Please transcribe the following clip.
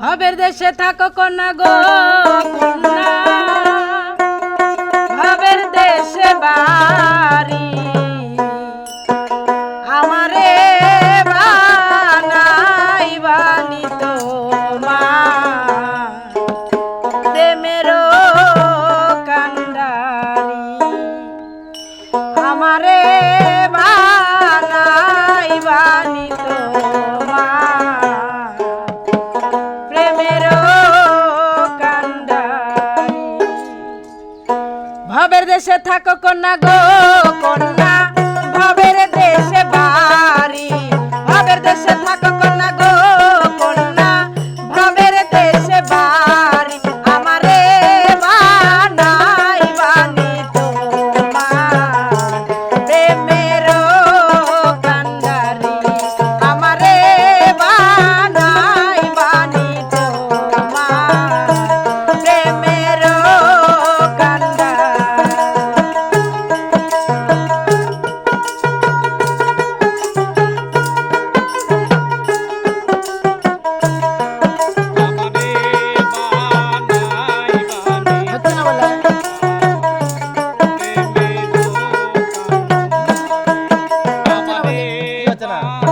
ভবের দেশে থাকো কন্যা গো কন্যা। ভবের দেশে বাড়ি আমারে বানাই বানি আমারে ভবের দেশে থাকো কন্যা গো, কন্যা। ভবের দেশে বাড়ি। ভবের দেশে থাকো কন্যা গো, কন্যা। ভবের দেশে বাড়ি।